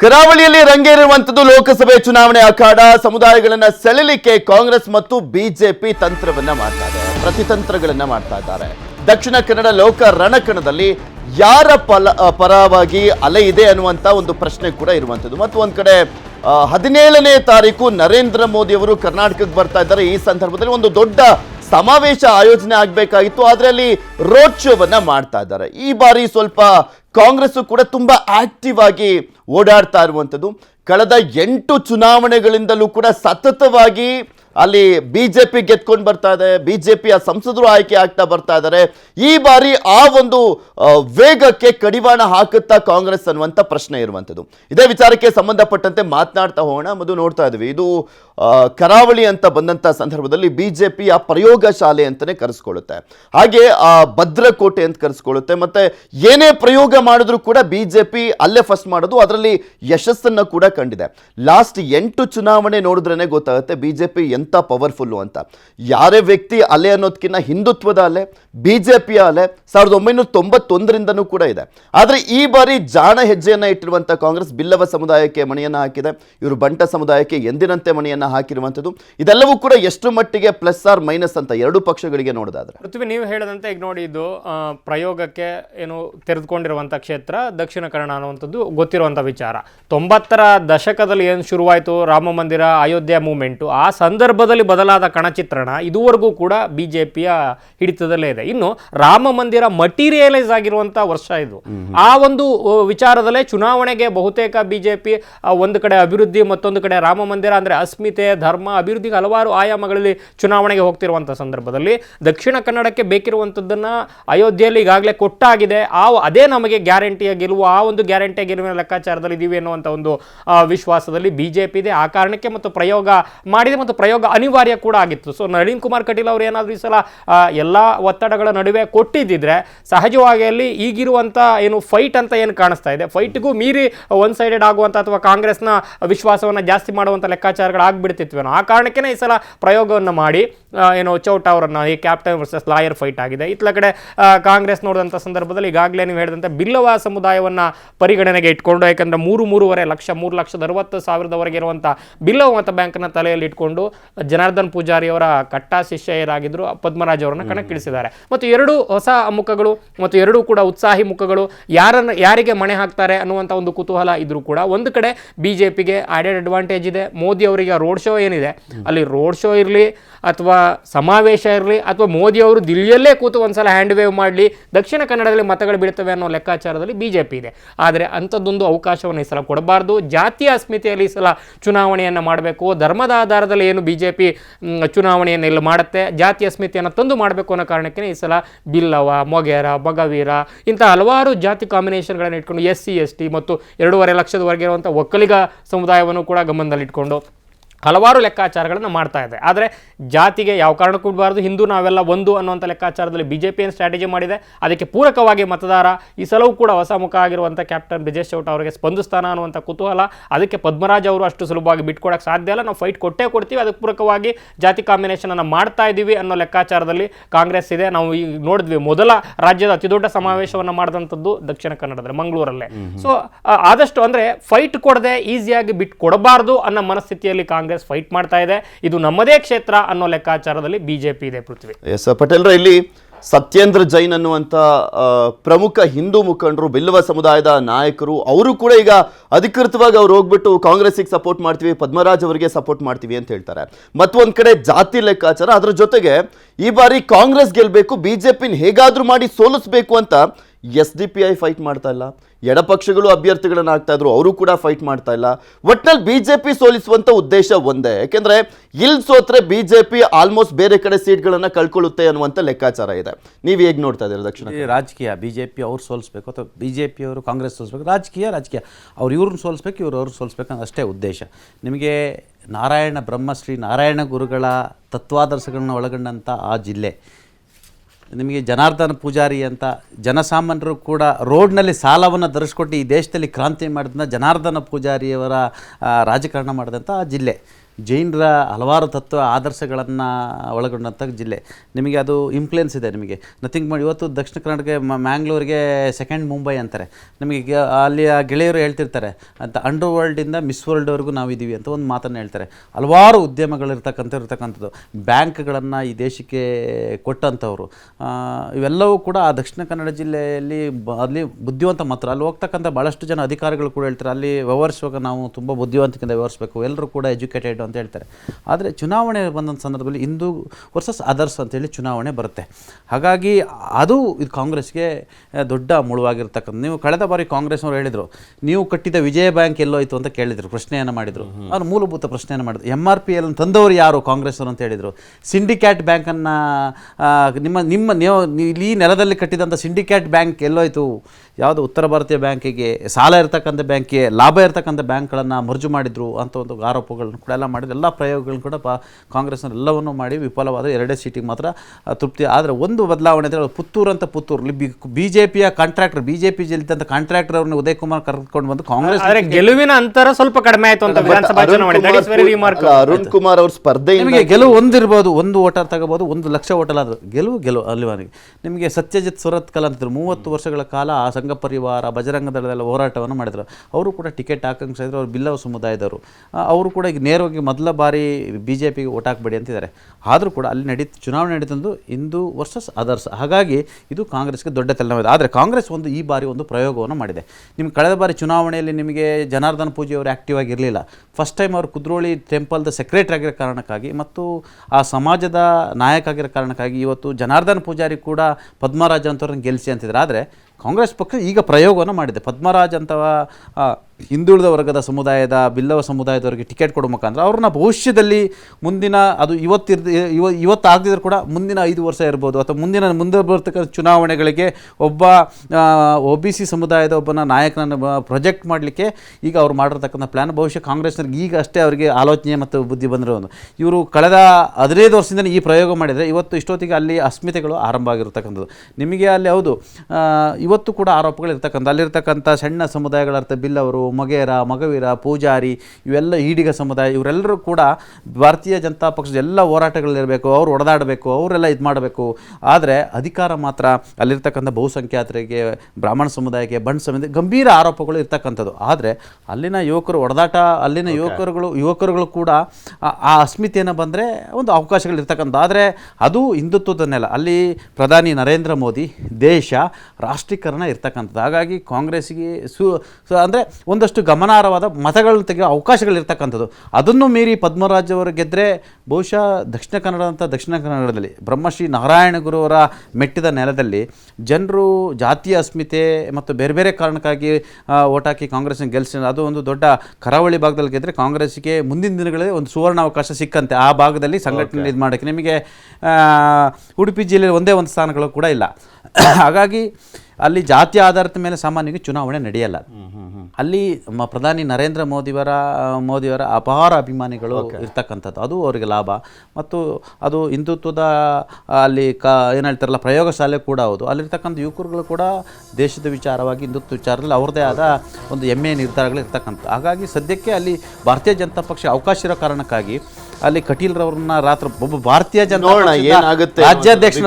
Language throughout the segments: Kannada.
ಕರಾವಳಿಯಲ್ಲಿ ರಂಗೇರಿರುವಂತದ್ದು ಲೋಕಸಭೆ ಚುನಾವಣೆ ಅಖಾಡ. ಸಮುದಾಯಗಳನ್ನು ಸೆಳೆಲಿಕ್ಕೆ ಕಾಂಗ್ರೆಸ್ ಮತ್ತು ಬಿಜೆಪಿ ತಂತ್ರವನ್ನ ಮಾಡ್ತಾ ಇದೆ. ಪ್ರತಿತಂತ್ರಗಳನ್ನ ಮಾಡ್ತಾ ಇದ್ದಾರೆ. ದಕ್ಷಿಣ ಕನ್ನಡ ಲೋಕ ರಣಕಣದಲ್ಲಿ ಯಾರ ಪಲ ಪರವಾಗಿ ಅಲೆ ಇದೆ ಅನ್ನುವಂತ ಒಂದು ಪ್ರಶ್ನೆ ಕೂಡ ಇರುವಂಥದ್ದು. ಮತ್ತು ಒಂದು ಕಡೆ ಹದಿನೇಳನೇ ತಾರೀಕು ನರೇಂದ್ರ ಮೋದಿ ಅವರು ಕರ್ನಾಟಕಕ್ಕೆ ಬರ್ತಾ ಇದ್ದಾರೆ. ಈ ಸಂದರ್ಭದಲ್ಲಿ ಒಂದು ದೊಡ್ಡ ಸಮಾವೇಶ ಆಯೋಜನೆ ಆಗಬೇಕಾಗಿತ್ತು. ಅದರಲ್ಲಿ ರೋಡ್ ಶೋವನ್ನ ಮಾಡ್ತಾ ಇದ್ದಾರೆ. ಈ ಬಾರಿ ಸ್ವಲ್ಪ ಕಾಂಗ್ರೆಸ್ ಕೂಡ ತುಂಬಾ ಆಕ್ಟಿವ್ ಆಗಿ ಓಡಾಡ್ತಾ ಇರುವಂಥದ್ದು. ಕಳೆದ ಎಂಟು ಚುನಾವಣೆಗಳಿಂದಲೂ ಕೂಡ ಸತತವಾಗಿ ಅಲ್ಲಿ ಬಿಜೆಪಿ ಗೆದ್ಕೊಂಡು ಬರ್ತಾ ಇದೆ, ಬಿಜೆಪಿಯ ಸಂಸದರು ಆಯ್ಕೆ ಆಗ್ತಾ ಬರ್ತಾ ಇದ್ದಾರೆ. ಈ ಬಾರಿ ಆ ಒಂದು ವೇಗಕ್ಕೆ ಕಡಿವಾಣ ಹಾಕುತ್ತಾ ಕಾಂಗ್ರೆಸ್ ಅನ್ನುವಂಥ ಪ್ರಶ್ನೆ ಇರುವಂಥದ್ದು. ಇದೇ ವಿಚಾರಕ್ಕೆ ಸಂಬಂಧಪಟ್ಟಂತೆ ಮಾತನಾಡ್ತಾ ಹೋಗೋಣ. ಅದು ನೋಡ್ತಾ ಇದ್ವಿ, ಇದು ಕರಾವಳಿ ಅಂತ ಬಂದಂಥ ಸಂದರ್ಭದಲ್ಲಿ ಬಿಜೆಪಿ ಪ್ರಯೋಗ ಶಾಲೆ ಅಂತಾನೆ ಕರೆಸ್ಕೊಳ್ಳುತ್ತೆ. ಹಾಗೆ, ಆ, ಭದ್ರಕೋಟೆ ಅಂತ ಕರೆಸ್ಕೊಳ್ಳುತ್ತೆ. ಮತ್ತೆ ಏನೇ ಪ್ರಯೋಗ ಮಾಡಿದ್ರು ಕೂಡ ಬಿಜೆಪಿ ಅಲ್ಲೇ ಫಸ್ಟ್ ಮಾಡೋದು, ಅದರಲ್ಲಿ ಯಶಸ್ಸನ್ನ ಕೂಡ ಕಂಡಿದೆ. ಲಾಸ್ಟ್ ಎಂಟು ಚುನಾವಣೆ ನೋಡಿದ್ರೇನೆ ಗೊತ್ತಾಗುತ್ತೆ, ಬಿಜೆಪಿ ಎಂತ ಪವರ್ಫುಲ್ಲು ಅಂತ. ಯಾರೇ ವ್ಯಕ್ತಿ ಅಲೆ ಅನ್ನೋದಕ್ಕಿಂತ ಹಿಂದುತ್ವದ ಅಲೆ, ಬಿಜೆಪಿಯ ಅಲೆ ಸಾವಿರದ ಒಂಬೈನೂರ ತೊಂಬತ್ತೊಂದರಿಂದನೂ ಕೂಡ ಇದೆ. ಆದರೆ ಈ ಬಾರಿ ಜಾಣ ಹೆಜ್ಜೆಯನ್ನು ಇಟ್ಟಿರುವಂತ ಕಾಂಗ್ರೆಸ್ ಬಿಲ್ಲವ ಸಮುದಾಯಕ್ಕೆ ಮಣಿಯನ್ನು ಹಾಕಿದೆ. ಇವರು ಬಂಟ ಸಮುದಾಯಕ್ಕೆ ಎಂದಿನಂತೆ ಮಣಿಯನ್ನು ಹಾಕಿರುವಂಥದ್ದು. ಇದೆಲ್ಲವೂ ಕೂಡ ಎಷ್ಟು ಮಟ್ಟಿಗೆ ಪ್ಲಸ್ ಆರ್ ಮೈನಸ್ ಅಂತ ಎರಡು ಪಕ್ಷಗಳಿಗೆ ನೋಡೋದಾದ್ರೆ. ಪೃಥ್ವಿ, ನೀವು ಹೇಳದಂತೆ ಈಗ ನೋಡಿ ಇದು ಪ್ರಯೋಗಕ್ಕೆ ಏನು ತೆರೆದುಕೊಂಡಿರುವಂಥ ಕ್ಷೇತ್ರ, ದಕ್ಷಿಣ ಕನ್ನಡ ಅನ್ನುವಂಥದ್ದು ಗೊತ್ತಿರುವಂಥ ವಿಚಾರ. ತೊಂಬತ್ತರ ದಶಕದಲ್ಲಿ ಏನು ಶುರುವಾಯಿತು? ರಾಮ ಮಂದಿರ, ಅಯೋಧ್ಯೆ ಮೂಮೆಂಟು. ಆ ಸಂದರ್ಭದಲ್ಲಿ ಬದಲಾದ ಕಣಚಿತ್ರಣ ಇದುವರೆಗೂ ಕೂಡ ಬಿ ಜೆ ಪಿಯ ಹಿಡಿತದಲ್ಲೇ ಇದೆ. ಇನ್ನು ರಾಮ ಮಂದಿರ ಮಟೀರಿಯಲೈಸ್ ಆಗಿರುವಂತಹ ವರ್ಷ ಇದು. ಆ ಒಂದು ವಿಚಾರದಲ್ಲೇ ಚುನಾವಣೆಗೆ ಬಹುತೇಕ ಬಿಜೆಪಿ ಒಂದು ಕಡೆ ಅಭಿವೃದ್ಧಿ ಮತ್ತೊಂದು ಕಡೆ ರಾಮ ಮಂದಿರ ಅಂದ್ರೆ ಅಸ್ಮಿತೆ ಧರ್ಮ ಅಭಿವೃದ್ಧಿಗೆ ಹಲವಾರು ಆಯಾಮಗಳಲ್ಲಿ ಚುನಾವಣೆಗೆ ಹೋಗ್ತಿರುವಂತಹ ಸಂದರ್ಭದಲ್ಲಿ ದಕ್ಷಿಣ ಕನ್ನಡಕ್ಕೆ ಬೇಕಿರುವಂತದ್ದನ್ನ ಅಯೋಧ್ಯೆಯಲ್ಲಿ ಈಗಾಗಲೇ ಕೊಟ್ಟಾಗಿದೆ. ಆ ಅದೇ ನಮಗೆ ಗ್ಯಾರಂಟಿಯ ಗೆಲುವು ಆ ಒಂದು ಗ್ಯಾರಂಟಿಯ ಗೆಲುವಿನ ಲೆಕ್ಕಾಚಾರದಲ್ಲಿ ಇದೀವಿ ಅನ್ನುವಂತ ಒಂದು ವಿಶ್ವಾಸದಲ್ಲಿ ಬಿಜೆಪಿ ಜೆ ಪಿ ಇದೆ. ಆ ಕಾರಣಕ್ಕೆ ಮತ್ತು ಪ್ರಯೋಗ ಮಾಡಿದೆ ಮತ್ತು ಪ್ರಯೋಗ ಅನಿವಾರ್ಯ ಕೂಡ ಆಗಿತ್ತು. ಸೊ ನಳಿನ್ ಕುಮಾರ್ ಕಟೀಲ್ ಅವರು ಏನಾದರೂ ಈ ಸಲ ಎಲ್ಲ ಒತ್ತಡಗಳ ನಡುವೆ ಕೊಟ್ಟಿದ್ದಿದ್ರೆ ಸಹಜವಾಗಿ ಅಲ್ಲಿ ಈಗಿರುವಂಥ ಏನು ಫೈಟ್ ಅಂತ ಏನು ಕಾಣಿಸ್ತಾ ಇದೆ? ಫೈಟ್ಗೂ ಮೀರಿ ಒನ್ ಸೈಡೆಡ್ ಆಗುವಂಥ ಅಥವಾ ಕಾಂಗ್ರೆಸ್ನ ವಿಶ್ವಾಸವನ್ನು ಜಾಸ್ತಿ ಮಾಡುವಂಥ ಲೆಕ್ಕಾಚಾರಗಳು ಆಗಿಬಿಡ್ತಿತ್ತು ಆ ಕಾರಣಕ್ಕೇ ಈ ಸಲ ಪ್ರಯೋಗವನ್ನು ಮಾಡಿ ಏನು ಚೌಟ ಅವರನ್ನು, ಈ ಕ್ಯಾಪ್ಟನ್ ವರ್ಸಸ್ ಲಾಯರ್ ಫೈಟ್ ಆಗಿದೆ. ಇತ್ಲ ಕಡೆ ಕಾಂಗ್ರೆಸ್ ನೋಡಿದಂಥ ಸಂದರ್ಭದಲ್ಲಿ ಈಗಾಗಲೇ ನೀವು ಹೇಳಿದಂಥ ಬಿಲ್ಲವ ಸಮುದಾಯವನ್ನು ಪರಿಗಣನೆಗೆ ಇಟ್ಕೊಂಡು ಯಾಕಂದರೆ ಮೂರು ಮೂರುವರೆ ಲಕ್ಷ, ಮೂರು ಲಕ್ಷದ ಅರವತ್ತು ಸಾವಿರದವರೆಗೆ ಇರುವಂಥ ಬಿಲ್ಲವ ಮತ ಬ್ಯಾಂಕನ್ನು ತಲೆಯಲ್ಲಿ ಇಟ್ಕೊಂಡು ಜನಾರ್ದನ್ ಪೂಜಾರಿ ಅವರ ಕಟ್ಟ ಶಿಷ್ಯರಾಗಿದ್ದರು ಪದ್ಮರಾಜ್ ಅವರನ್ನು ಕಣಕ್ಕಿಳಿಸಿದ್ದಾರೆ. ಮತ್ತು ಎರಡು ಹೊಸ ಮುಖಗಳು ಮತ್ತು ಎರಡೂ ಕೂಡ ಉತ್ಸಾಹಿ ಮುಖಗಳು ಯಾರನ್ನು ಯಾರಿಗೆ ಮಣೆ ಹಾಕ್ತಾರೆ ಅನ್ನುವಂಥ ಒಂದು ಕುತೂಹಲ ಇದ್ರೂ ಕೂಡ ಒಂದು ಕಡೆ ಬಿ ಜೆ ಪಿಗೆ ಆಡೆಡ್ ಅಡ್ವಾಂಟೇಜ್ ಇದೆ ಮೋದಿ ಅವರಿಗೆ ರೋಡ್ ಶೋ ಏನಿದೆ ಅಲ್ಲಿ ರೋಡ್ ಶೋ ಇರಲಿ ಅಥವಾ ಸಮಾವೇಶ ಇರಲಿ ಅಥವಾ ಮೋದಿ ಅವರು ದಿಲ್ಲಿಯಲ್ಲೇ ಕೂತು ಒಂದ್ಸಲ ಹ್ಯಾಂಡ್ ವೇವ್ ಮಾಡಲಿ ದಕ್ಷಿಣ ಕನ್ನಡದಲ್ಲಿ ಮತಗಳು ಬೀಳ್ತವೆ ಅನ್ನೋ ಲೆಕ್ಕಾಚಾರದಲ್ಲಿ ಬಿ ಜೆ ಪಿ ಇದೆ. ಆದರೆ ಅಂಥದ್ದೊಂದು ಅವಕಾಶವನ್ನು ಈ ಸಲ ಕೊಡಬಾರ್ದು. ಜಾತಿಯ ಅಸ್ಮಿತೆಯಲ್ಲಿ ಈ ಸಲ ಚುನಾವಣೆಯನ್ನು ಮಾಡಬೇಕು. ಧರ್ಮದ ಆಧಾರದಲ್ಲಿ ಏನು ಬಿ ಜೆ ಪಿ ಚುನಾವಣೆಯನ್ನು ಇಲ್ಲಿ ಮಾಡುತ್ತೆ. ಜಾತಿ ಅಸ್ಮಿತೆಯನ್ನು ತಂದು ಮಾಡಬೇಕು ಅನ್ನೋ ಕಾರಣಕ್ಕೆ ಈ ಸಲ ಬಿಲ್ಲವ, ಮೊಗೇರ, ಬಗವೀರ ಇಂಥ ಹಲವಾರು ಜಾತಿ ಕಾಂಬಿನೇಷನ್ಗಳನ್ನು ಇಟ್ಕೊಂಡು ಎಸ್ ಸಿ ಎಸ್ ಟಿ ಮತ್ತು ಎರಡೂವರೆ ಲಕ್ಷದವರೆಗೆ ಇರುವಂಥ ಒಕ್ಕಲಿಗ ಸಮುದಾಯವನ್ನು ಕೂಡ ಗಮನದಲ್ಲಿಟ್ಕೊಂಡು ಹಲವಾರು ಲೆಕ್ಕಾಚಾರಗಳನ್ನು ಮಾಡ್ತಾ ಇದೆ. ಆದರೆ ಜಾತಿಗೆ ಯಾವ ಕಾರಣಕ್ಕೂ ಬಿಡಬಾರ್ದು ಹಿಂದೂ ನಾವೆಲ್ಲ ಒಂದು ಅನ್ನುವಂಥ ಲೆಕ್ಕಾಚಾರದಲ್ಲಿ ಬಿ ಜೆ ಸ್ಟ್ರಾಟಜಿ ಮಾಡಿದೆ. ಅದಕ್ಕೆ ಪೂರಕವಾಗಿ ಮತದಾರ ಈ ಸಲವೂ ಕೂಡ ಹೊಸ ಮುಖ ಆಗಿರುವಂಥ ಕ್ಯಾಪ್ಟನ್ ಬ್ರಿಜೇಶ್ ಚೌಟ ಅವರಿಗೆ ಸ್ಪಂದಿಸ್ತಾನ ಅನ್ನುವಂಥ ಕುತೂಹಲ. ಅದಕ್ಕೆ ಪದ್ಮರಾಜ್ ಅವರು ಅಷ್ಟು ಸುಲಭವಾಗಿ ಬಿಟ್ಕೊಡಕ್ಕೆ ಸಾಧ್ಯ ಇಲ್ಲ. ನಾವು ಫೈಟ್ ಕೊಟ್ಟೇ ಕೊಡ್ತೀವಿ ಅದಕ್ಕೆ ಪೂರಕವಾಗಿ ಜಾತಿ ಕಾಂಬಿನೇಷನನ್ನು ಮಾಡ್ತಾ ಇದ್ದೀವಿ ಅನ್ನೋ ಲೆಕ್ಕಾಚಾರದಲ್ಲಿ ಕಾಂಗ್ರೆಸ್ ಇದೆ. ನಾವು ಈಗ ನೋಡಿದ್ವಿ ಮೊದಲ ರಾಜ್ಯದ ಅತಿದೊಡ್ಡ ಸಮಾವೇಶವನ್ನು ಮಾಡಿದಂಥದ್ದು ದಕ್ಷಿಣ ಕನ್ನಡದಲ್ಲಿ ಮಂಗಳೂರಲ್ಲೇ. ಸೊ ಆದಷ್ಟು ಅಂದರೆ ಫೈಟ್ ಕೊಡದೆ ಈಸಿಯಾಗಿ ಬಿಟ್ಟು ಕೊಡಬಾರ್ದು ಅನ್ನೋ ಮನಸ್ಥಿತಿಯಲ್ಲಿ ಕಾಂಗ್ರೆಸ್ ಫೈಟ್ ಮಾಡ್ತಾ ಇದೆ. ಇದು ನಮ್ಮದೇ ಕ್ಷೇತ್ರ ಅನ್ನೋ ಲೆಕ್ಕಾಚಾರದಲ್ಲಿ ಬಿಜೆಪಿ ಇದೆ ಪೃಥ್ವಿ. ಎಸ್ ಪಟೇಲ್ರ, ಇಲ್ಲಿ ಸತ್ಯೇಂದ್ರ ಜೈನ್ ಅನ್ನುವಂಥ ಪ್ರಮುಖ ಹಿಂದೂ ಮುಖಂಡರು, ಬಿಲ್ಲವ ಸಮುದಾಯದ ನಾಯಕರು, ಅವರು ಕೂಡ ಈಗ ಅಧಿಕೃತವಾಗಿ ಅವ್ರು ಹೋಗ್ಬಿಟ್ಟು ಕಾಂಗ್ರೆಸ್ಸಿಗೆ ಸಪೋರ್ಟ್ ಮಾಡ್ತೀವಿ, ಪದ್ಮರಾಜ್ ಅವರಿಗೆ ಸಪೋರ್ಟ್ ಮಾಡ್ತೀವಿ ಅಂತ ಹೇಳ್ತಾರೆ. ಮತ್ತೊಂದು ಕಡೆ ಜಾತಿ ಲೆಕ್ಕಾಚಾರ, ಅದ್ರ ಜೊತೆಗೆ ಈ ಬಾರಿ ಕಾಂಗ್ರೆಸ್ ಗೆಲ್ಲಬೇಕು ಬಿ ಜೆ ಪಿನ ಹೇಗಾದರೂ ಮಾಡಿ ಸೋಲಿಸ್ಬೇಕು ಅಂತ S D P I fight ಮಾಡ್ತಾ ಇಲ್ಲ. ಎಡಪಕ್ಷಗಳು ಅಭ್ಯರ್ಥಿಗಳನ್ನ ಆಗ್ತಾ ಇದ್ರು, ಅವರು ಕೂಡ ಫೈಟ್ ಮಾಡ್ತಾ ಇಲ್ಲ. ಒಟ್ನಲ್ಲಿ ಬಿಜೆಪಿ ಸೋಲಿಸುವಂತ ಉದ್ದೇಶ ಒಂದೇ. ಯಾಕೆಂದ್ರೆ ಇಲ್ಲಿ ಸೋತ್ರೆ ಬಿಜೆಪಿ ಆಲ್ಮೋಸ್ಟ್ ಬೇರೆ ಕಡೆ ಸೀಟ್ಗಳನ್ನು ಕಳ್ಕೊಳ್ಳುತ್ತೆ ಅನ್ನುವಂತ ಲೆಕ್ಕಾಚಾರ ಇದೆ. ನೀವು ಹೇಗೆ ನೋಡ್ತಾ ಇದ್ದೀರಾ ದಕ್ಷಿಣ ರಾಜಕೀಯ ಬಿ ಜೆ ಪಿ ಅವ್ರು ಸೋಲಿಸ್ಬೇಕು ಅಥವಾ ಬಿ ಜೆ ಪಿಯವರು ಕಾಂಗ್ರೆಸ್ ಸೋಲಿಸ್ಬೇಕು? ರಾಜಕೀಯ ರಾಜಕೀಯ. ಅವ್ರು ಇವ್ರನ್ನ ಸೋಲಿಸ್ಬೇಕು, ಇವ್ರು ಅವ್ರು ಸೋಲಿಸ್ಬೇಕು ಅಷ್ಟೇ ಉದ್ದೇಶ. ನಿಮಗೆ ನಾರಾಯಣ ಬ್ರಹ್ಮಶ್ರೀ, ನಾರಾಯಣ ಗುರುಗಳ ತತ್ವಾದರ್ಶಗಳನ್ನ ಒಳಗೊಂಡಂಥ ಆ ಜಿಲ್ಲೆ ನಿಮಗೆ ಜನಾರ್ದನ ಪೂಜಾರಿ ಅಂತ ಜನಸಾಮಾನ್ಯರು ಕೂಡ ರೋಡ್ನಲ್ಲಿ ಸಾಲವನ್ನು ಧರಿಸ್ಕೊಟ್ಟು ಈ ದೇಶದಲ್ಲಿ ಕ್ರಾಂತಿ ಮಾಡಿದ ಜನಾರ್ದನ ಪೂಜಾರಿಯವರ ರಾಜಕಾರಣ ಮಾಡಿದಂಥ ಜಿಲ್ಲೆ. ಜೈನರ ಹಲವಾರು ತತ್ವ ಆದರ್ಶಗಳನ್ನು ಒಳಗೊಂಡಂಥ ಜಿಲ್ಲೆ. ನಿಮಗೆ ಅದು ಇನ್ಫ್ಲುಯೆನ್ಸ್ ಇದೆ ನಿಮಗೆ. ನಥಿಂಗ್ ಮಾಡಿ, ಇವತ್ತು ದಕ್ಷಿಣ ಕರ್ನಾಟಕ ಮ್ಯಾಂಗ್ಳೂರಿಗೆ ಸೆಕೆಂಡ್ ಮುಂಬೈ ಅಂತಾರೆ. ನಿಮಗೆ ಅಲ್ಲಿ ಗೆಳೆಯರು ಹೇಳ್ತಿರ್ತಾರೆ, ಅಂತ ಅಂಡರ್ ವರ್ಲ್ಡಿಂದ ಮಿಸ್ ವರ್ಲ್ಡ್ವರೆಗೂ ನಾವು ಇದ್ದೀವಿ ಅಂತ ಒಂದು ಮಾತನ್ನು ಹೇಳ್ತಾರೆ. ಹಲವಾರು ಉದ್ಯಮಗಳಿರ್ತಕ್ಕಂಥ, ಇರ್ತಕ್ಕಂಥದ್ದು. ಬ್ಯಾಂಕ್ಗಳನ್ನು ಈ ದೇಶಕ್ಕೆ ಕೊಟ್ಟಂಥವ್ರು. ಇವೆಲ್ಲವೂ ಕೂಡ ಆ ದಕ್ಷಿಣ ಕನ್ನಡ ಜಿಲ್ಲೆಯಲ್ಲಿ ಅಲ್ಲಿ ಬುದ್ಧಿವಂತ ಮಾತ್ರ. ಅಲ್ಲಿ ಹೋಗ್ತಕ್ಕಂಥ ಭಾಳಷ್ಟು ಜನ ಅಧಿಕಾರಿಗಳು ಕೂಡ ಹೇಳ್ತಾರೆ, ಅಲ್ಲಿ ವ್ಯವಹರಿಸುವಾಗ ನಾವು ತುಂಬ ಬುದ್ಧಿವಂತಿಕೆಯಿಂದ ವ್ಯವಹರಿಸಬೇಕು. ಎಲ್ಲರೂ ಕೂಡ ಎಜುಕೇಟೆಡ್ ಅಂತ ಹೇಳ್ತಾರೆ. ಆದರೆ ಚುನಾವಣೆ ಬಂದಂಥ ಸಂದರ್ಭದಲ್ಲಿ ಹಿಂದೂ ವರ್ಸಸ್ ಅದರ್ಸ್ ಅಂತೇಳಿ ಚುನಾವಣೆ ಬರುತ್ತೆ. ಹಾಗಾಗಿ ಅದು ಇದು ಕಾಂಗ್ರೆಸ್ಗೆ ದೊಡ್ಡ ಮುಳುವಾಗಿರ್ತಕ್ಕಂಥ ನೀವು ಕಳೆದ ಬಾರಿ ಕಾಂಗ್ರೆಸ್ನವ್ರು ಹೇಳಿದರು ನೀವು ಕಟ್ಟಿದ ವಿಜಯ ಬ್ಯಾಂಕ್ ಎಲ್ಲೋಯ್ತು ಅಂತ ಕೇಳಿದರು ಪ್ರಶ್ನೆಯನ್ನು ಮಾಡಿದರು. ಅವ್ರು ಮೂಲಭೂತ ಪ್ರಶ್ನೆಯನ್ನು ಮಾಡಿದ್ರು. ಎಂ ಆರ್ ಪಿ ಎಲ್ ತಂದವರು ಯಾರು ಕಾಂಗ್ರೆಸ್ನವರು ಅಂತ ಹೇಳಿದರು. ಸಿಂಡಿಕ್ಯಾಟ್ ಬ್ಯಾಂಕನ್ನು ನಿಮ್ಮ ನಿಮ್ಮ ನೀವು ಇಲ್ಲಿ ಈ ನೆಲದಲ್ಲಿ ಕಟ್ಟಿದಂಥ ಸಿಂಡಿಕ್ಯಾಟ್ ಬ್ಯಾಂಕ್ ಎಲ್ಲೋಯ್ತು. ಯಾವುದು ಉತ್ತರ ಭಾರತೀಯ ಬ್ಯಾಂಕಿಗೆ ಸಾಲ ಇರ್ತಕ್ಕಂಥ ಬ್ಯಾಂಕಿಗೆ ಲಾಭ ಇರ್ತಕ್ಕಂಥ ಬ್ಯಾಂಕ್ಗಳನ್ನು ಮರ್ಜು ಮಾಡಿದ್ರು ಅಂತ ಒಂದು ಆರೋಪಗಳನ್ನು ಕೂಡ ಎಲ್ಲ ಮಾಡಿದ್ರು ಎಲ್ಲ ಪ್ರಯೋಗಗಳನ್ನು ಕೂಡ ಪಾ ಕಾಂಗ್ರೆಸ್ನ ಎಲ್ಲವನ್ನೂ ಮಾಡಿ ವಿಫಲವಾದ ಎರಡೇ ಸೀಟಿಗೆ ಮಾತ್ರ ತೃಪ್ತಿ. ಆದರೆ ಒಂದು ಬದಲಾವಣೆ ಅಂದರೆ ಪುತ್ತೂರು ಅಂತ ಪುತ್ತೂರು. ಇಲ್ಲಿ ಬಿ ಜೆ ಪಿಯ contractor B J P contractor ಅವ್ರನ್ನ ಉದಯ್ ಕುಮಾರ್ ಕರ್ಕೊಂಡು ಬಂದು ಕಾಂಗ್ರೆಸ್ ಆದ್ರೆ ಗೆಲುವಿನ ಅಂತರ ಸ್ವಲ್ಪ ಕಡಿಮೆ ಆಯಿತು ಅಂತ ವಿಧಾನಸಭಾ ಅರುಣ್ ಚುನಾವಣೆ. ಕುಮಾರ್ ಅರುಣ್ ಅವ್ರ ಸ್ಪರ್ಧೆಯಿಂದ ನಿಮಗೆ ಗೆಲುವು ಒಂದಿರ್ಬೋದು ಒಂದು ಓಟರ್ ತಗೋಬಹುದು ಒಂದು ಲಕ್ಷ ಓಟಲ್ ಆದರೂ ಗೆಲುವು ಗೆಲುವು ಅಲ್ಲಿವರೆಗೆ ನಿಮಗೆ ಸತ್ಯಜಿತ್ ಸುರತ್ಕಲ್ ಅಂತಿದ್ರು ಮೂವತ್ತು ವರ್ಷಗಳ ಕಾಲ ಆ ಸಂಘ ಪರಿವಾರ ಬಜರಂಗ ದಳದೆಲ್ಲ ಹೋರಾಟವನ್ನು ಮಾಡಿದ್ರು. ಅವರು ಕೂಡ ಟಿಕೆಟ್ ಆಕಾಂಕ್ಷೆ ಇದ್ರು ಅವರು ಬಿಲ್ಲವ ಸಮುದಾಯದವರು. ಅವರು ಕೂಡ ಈಗ ನೇರವಾಗಿ ಮೊದಲ ಬಾರಿ ಬಿ ಜೆ ಪಿಗೆ ಓಟ್ ಹಾಕ್ಬೇಡಿ ಅಂತಿದ್ದಾರೆ. ಆದರೂ ಕೂಡ ಅಲ್ಲಿ ನಡೀತು, ಚುನಾವಣೆ ನಡೀತಂದು ಹಿಂದೂ ವರ್ಸಸ್ ಅದರ್ಸ್. ಹಾಗಾಗಿ ಇದು ಕಾಂಗ್ರೆಸ್ಗೆ ದೊಡ್ಡ ತಲೆನೋವಿದೆ ಆದರೆ ಕಾಂಗ್ರೆಸ್ ಒಂದು ಈ ಬಾರಿ ಒಂದು ಪ್ರಯೋಗವನ್ನು ಮಾಡಿದೆ. ನಿಮ್ಗೆ ಕಳೆದ ಬಾರಿ ಚುನಾವಣೆಯಲ್ಲಿ ನಿಮಗೆ ಜನಾರ್ದನ್ ಪೂಜೆ ಅವರು ಆ್ಯಕ್ಟಿವ್ ಆಗಿರಲಿಲ್ಲ. ಫಸ್ಟ್ ಟೈಮ್ ಅವರು ಕುದ್ರೋಳಿ ಟೆಂಪಲ್ದ ಸೆಕ್ರೆಟರಿ ಆಗಿರೋ ಕಾರಣಕ್ಕಾಗಿ ಮತ್ತು ಆ ಸಮಾಜದ ನಾಯಕ ಆಗಿರೋ ಕಾರಣಕ್ಕಾಗಿ ಇವತ್ತು ಜನಾರ್ದನ ಪೂಜಾರಿ ಕೂಡ ಪದ್ಮರಾಜ ಅಂತವ್ರನ್ನ ಗೆಲ್ಲಿಸಿ ಅಂತಿದ್ದಾರೆ. ಆದರೆ ಕಾಂಗ್ರೆಸ್ ಪಕ್ಷ ಈಗ ಪ್ರಯೋಗವನ್ನು ಮಾಡಿದೆ. ಪದ್ಮರಾಜ್ ಅಂತವ ಹಿಂದುಳಿದ ವರ್ಗದ ಸಮುದಾಯದ, ಬಿಲ್ಲವ ಸಮುದಾಯದವರಿಗೆ ಟಿಕೆಟ್ ಕೊಡೋ ಮುಖಾಂತರ ಅವ್ರನ್ನ ಭವಿಷ್ಯದಲ್ಲಿ ಮುಂದಿನ, ಅದು ಇವತ್ತಿರ್ದ, ಇವ ಇವತ್ತು ಆಗದಿದ್ರು ಕೂಡ ಮುಂದಿನ ಐದು ವರ್ಷ ಇರ್ಬೋದು. ಅಥವಾ ಮುಂದಿನ, ಮುಂದೆ ಬರ್ತಕ್ಕಂಥ ಚುನಾವಣೆಗಳಿಗೆ ಒಬ್ಬ ಒ ಬಿ ಸಿ ಸಮುದಾಯದ ಒಬ್ಬನ ನಾಯಕನನ್ನು ಪ್ರೊಜೆಕ್ಟ್ ಮಾಡಲಿಕ್ಕೆ ಈಗ ಅವ್ರು ಮಾಡಿರ್ತಕ್ಕಂಥ ಪ್ಲ್ಯಾನ್ ಬಹುಶಃ ಕಾಂಗ್ರೆಸ್ನವ್ರಿಗೆ ಈಗ ಅಷ್ಟೇ ಅವರಿಗೆ ಆಲೋಚನೆ ಮತ್ತು ಬುದ್ಧಿ ಬಂದಿರೋದು ಇವರು ಕಳೆದ ಹದಿನೈದು ವರ್ಷದಿಂದ ಈ ಪ್ರಯೋಗ ಮಾಡಿದರೆ ಇವತ್ತು ಇಷ್ಟೊತ್ತಿಗೆ ಅಲ್ಲಿ ಅಸ್ಮಿತೆಗಳು ಆರಂಭ ಆಗಿರ್ತಕ್ಕಂಥದ್ದು. ನಿಮಗೆ ಅಲ್ಲಿ ಹೌದು ಇವತ್ತು ಕೂಡ ಆರೋಪಗಳು ಇರ್ತಕ್ಕಂಥ ಅಲ್ಲಿರ್ತಕ್ಕಂಥ ಸಣ್ಣ ಸಮುದಾಯಗಳ ಅರ್ಥ ಬಿಲ್ಲವರು ಮೊಗೇರ ಮಗವೀರ ಪೂಜಾರಿ ಇವೆಲ್ಲ ಈಡಿಗ ಸಮುದಾಯ ಇವರೆಲ್ಲರೂ ಕೂಡ ಭಾರತೀಯ ಜನತಾ ಪಕ್ಷದ ಎಲ್ಲ ಹೋರಾಟಗಳಲ್ಲಿರಬೇಕು ಅವ್ರು ಒಡೆದಾಡಬೇಕು ಅವರೆಲ್ಲ ಇದು ಮಾಡಬೇಕು. ಆದರೆ ಅಧಿಕಾರ ಮಾತ್ರ ಅಲ್ಲಿರ್ತಕ್ಕಂಥ ಬಹುಸಂಖ್ಯಾತರಿಗೆ ಬ್ರಾಹ್ಮಣ ಸಮುದಾಯಕ್ಕೆ ಬಣ್ಣ ಸಮುದಾಯ ಗಂಭೀರ ಆರೋಪಗಳು ಇರ್ತಕ್ಕಂಥದ್ದು. ಆದರೆ ಅಲ್ಲಿನ ಯುವಕರು ಒಡೆದಾಟ ಅಲ್ಲಿನ ಯುವಕರುಗಳು ಯುವಕರುಗಳು ಕೂಡ ಆ- ಅಸ್ಮಿತೆಯನ್ನು ಬಂದರೆ ಒಂದು ಅವಕಾಶಗಳು ಇರ್ತಕ್ಕಂಥ ಆದರೆ ಅದು ಹಿಂದುತ್ವದ ನೆಲ ಅಲ್ಲಿ ಪ್ರಧಾನಿ ನರೇಂದ್ರ ಮೋದಿ ದೇಶ ರಾಷ್ಟ್ರೀಕರಣ ಇರ್ತಕ್ಕಂಥದ್ದು. ಹಾಗಾಗಿ ಕಾಂಗ್ರೆಸ್ಗೆ ಸು ಅಂದರೆ ಒಂದಷ್ಟು ಗಮನಾರ್ಹವಾದ ಮತಗಳನ್ನು ತೆಗೆಯೋ ಅವಕಾಶಗಳಿರ್ತಕ್ಕಂಥದ್ದು ಅದನ್ನು ಮೀರಿ ಪದ್ಮರಾಜ್ ಅವರು ಗೆದ್ದರೆ ಬಹುಶಃ ದಕ್ಷಿಣ ಕನ್ನಡ ಅಂತ ದಕ್ಷಿಣ ಕನ್ನಡದಲ್ಲಿ ಬ್ರಹ್ಮಶ್ರೀ ನಾರಾಯಣ ಗುರುವರ ಮೆಟ್ಟಿದ ನೆಲದಲ್ಲಿ ಜನರು ಜಾತಿಯ ಅಸ್ಮಿತೆ ಮತ್ತು ಬೇರೆ ಬೇರೆ ಕಾರಣಕ್ಕಾಗಿ ಓಟ್ ಹಾಕಿ ಕಾಂಗ್ರೆಸ್ನ ಗೆಲ್ಸ ಅದು ಒಂದು ದೊಡ್ಡ ಕರಾವಳಿ ಭಾಗದಲ್ಲಿ ಗೆದ್ದರೆ ಕಾಂಗ್ರೆಸ್ಗೆ ಮುಂದಿನ ದಿನಗಳಲ್ಲಿ ಒಂದು ಸುವರ್ಣ ಅವಕಾಶ ಸಿಕ್ಕಂತೆ. ಆ ಭಾಗದಲ್ಲಿ ಸಂಘಟನೆ ಇದು ಮಾಡೋಕ್ಕೆ ನಿಮಗೆ ಉಡುಪಿ ಜಿಲ್ಲೆಯಲ್ಲಿ ಒಂದೇ ಒಂದು ಸ್ಥಾನಗಳು ಕೂಡ ಇಲ್ಲ. ಹಾಗಾಗಿ ಅಲ್ಲಿ ಜಾತಿ ಆಧಾರದ ಮೇಲೆ ಸಾಮಾನ್ಯವಾಗಿ ಚುನಾವಣೆ ನಡೆಯಲ್ಲ. ಅಲ್ಲಿ ಮ- ಪ್ರಧಾನಿ ನರೇಂದ್ರ ಮೋದಿಯವರ ಮೋದಿಯವರ ಅಪಾರ ಅಭಿಮಾನಿಗಳು ಇರ್ತಕ್ಕಂಥದ್ದು. ಅದು ಅವರಿಗೆ ಲಾಭ. ಮತ್ತು ಅದು ಹಿಂದುತ್ವದ ಅಲ್ಲಿ ಕ ಏನು ಹೇಳ್ತಾರಲ್ಲ ಪ್ರಯೋಗಶಾಲೆ ಕೂಡ ಹೌದು. ಅಲ್ಲಿರ್ತಕ್ಕಂಥ ಯುವಕರುಗಳು ಕೂಡ ದೇಶದ ವಿಚಾರವಾಗಿ ಹಿಂದುತ್ವ ವಿಚಾರದಲ್ಲಿ ಅವ್ರದ್ದೇ ಆದ ಒಂದು ಹೆಮ್ಮೆಯ ನಿರ್ಧಾರಗಳು ಇರ್ತಕ್ಕಂಥ. ಹಾಗಾಗಿ ಸದ್ಯಕ್ಕೆ ಅಲ್ಲಿ ಭಾರತೀಯ ಜನತಾ ಪಕ್ಷ ಅವಕಾಶ ಇರೋ ಕಾರಣಕ್ಕಾಗಿ ಅಲ್ಲಿ ಕಟೀಲ್ ರವರನ್ನ ರಾತ್ರಿ ಒಬ್ಬ ಭಾರತೀಯ ಜನತಾ ನೋಡೋಣ ಏನಾಗುತ್ತೆ ರಾಜ್ಯಾಧ್ಯಕ್ಷ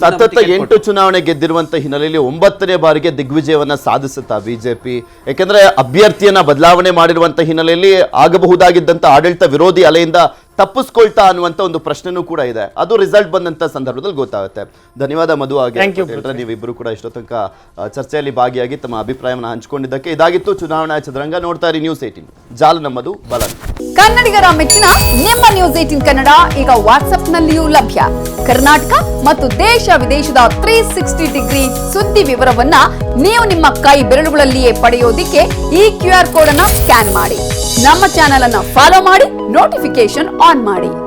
ಸತತ ಎಂಟು ಚುನಾವಣೆ ಗೆದ್ದಿರುವಂತ ಹಿನ್ನೆಲೆಯಲ್ಲಿ ಒಂಬತ್ತನೇ ಬಾರಿಗೆ ದಿಗ್ವಿಜಯವನ್ನ ಸಾಧಿಸುತ್ತಾ ಬಿಜೆಪಿ. ಯಾಕಂದ್ರೆ ಅಭ್ಯರ್ಥಿಯನ್ನ ಬದಲಾವಣೆ ಮಾಡಿರುವಂತ ಹಿನ್ನೆಲೆಯಲ್ಲಿ ಆಗಬಹುದಾಗಿದ್ದಂತ ಆಡಳಿತ ವಿರೋಧಿ ಅಲೆಯಿಂದ ತಪ್ಪಿಸ್ಕೊಳ್ತಾ ಅನ್ನುವಂತ ಒಂದು ಪ್ರಶ್ನೆನೂ ಕೂಡ ಇದೆ. ಅದು ರಿಸಲ್ಟ್ ಬಂದಂತ ಸಂದರ್ಭದಲ್ಲಿ ಗೊತ್ತಾಗುತ್ತೆ. ಧನ್ಯವಾದ ಮಧು you, ನೀವಿಬ್ಬರು ಕೂಡ ಇಷ್ಟೋ ತನಕ ಚರ್ಚೆಯಲ್ಲಿ ಭಾಗಿಯಾಗಿ ತಮ್ಮ ಅಭಿಪ್ರಾಯವನ್ನು ಹಂಚಿಕೊಂಡಿದ್ದಕ್ಕೆ ಇದಾಗಿತ್ತು. ಚುನಾವಣಾ ಚದುರಂಗ ನೋಡ್ತಾ ಇರಿ ನ್ಯೂಸ್ ಏಟೀನ್ ಜಾಲ ನಮ್ಮದು ಬಲ. ಕನ್ನಡಿಗರ ಮೆಚ್ಚಿನ ನಿಮ್ಮ ನ್ಯೂಸ್ ಏಟಿನ್ ಕನ್ನಡ ಈಗ ವಾಟ್ಸ್ಆಪ್ನಲ್ಲಿಯೂ ಲಭ್ಯ. ಕರ್ನಾಟಕ ಮತ್ತು ದೇಶ ವಿದೇಶದ ತ್ರೀ ಸಿಕ್ಸ್ಟಿ ಡಿಗ್ರಿ ಸುದ್ದಿ ವಿವರವನ್ನ ನೀವು ನಿಮ್ಮ ಕೈ ಬೆರಳುಗಳಲ್ಲಿಯೇ ಪಡೆಯೋದಿಕ್ಕೆ ಈ ಕ್ಯೂ ಆರ್ ಕೋಡ್ ಅನ್ನ ಸ್ಕ್ಯಾನ್ ಮಾಡಿ. ನಮ್ಮ ಚಾನೆಲ್ ಅನ್ನ ಫಾಲೋ ಮಾಡಿ ನೋಟಿಫಿಕೇಶನ್ ಆನ್ ಮಾಡಿ.